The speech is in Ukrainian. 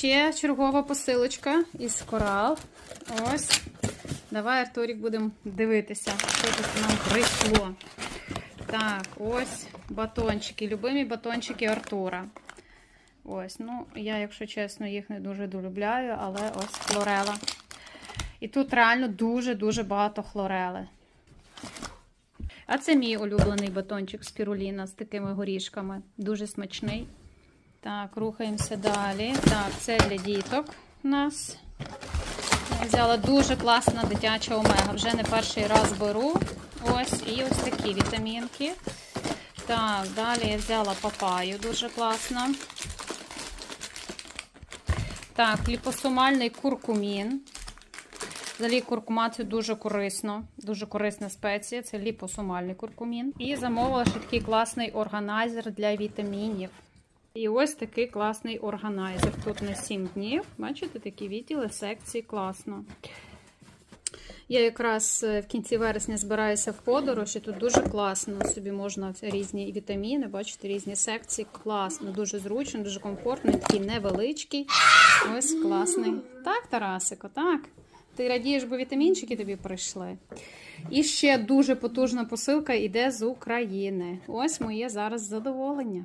ще чергова посилочка із корал. Ось. Давай, Артурік, будемо дивитися, що тут нам прийшло. Так, ось батончики. Любимі батончики Артура. Ось, ну, я, якщо чесно, їх не дуже долюбляю, але ось хлорела. І тут реально дуже-дуже багато хлорели. А це мій улюблений батончик спіруліна з такими горішками. Дуже смачний. Так, рухаємося далі. Так, це для діток у нас. Я взяла дуже класна дитяча омега. Вже не перший раз беру. Ось, і ось такі вітамінки. Так, далі я взяла папаю, дуже класно. Так, ліпосомальний куркумін. Взагалі куркума це дуже корисно, дуже корисна спеція. Це ліпосомальний куркумін. І замовила ще такий класний органайзер для вітамінів. І ось такий класний органайзер. Тут на 7 днів. Бачите, такі відділи секції класно. Я якраз е, в кінці вересня збираюся в подорож, і тут дуже класно. Собі можна різні вітаміни, бачите, різні секції. Класно, дуже зручно, дуже комфортно, такий невеличкий. Ось класний. Так, Тарасико, так. Ти радієш, бо вітамінчики тобі прийшли. І ще дуже потужна посилка йде з України. Ось моє зараз задоволення.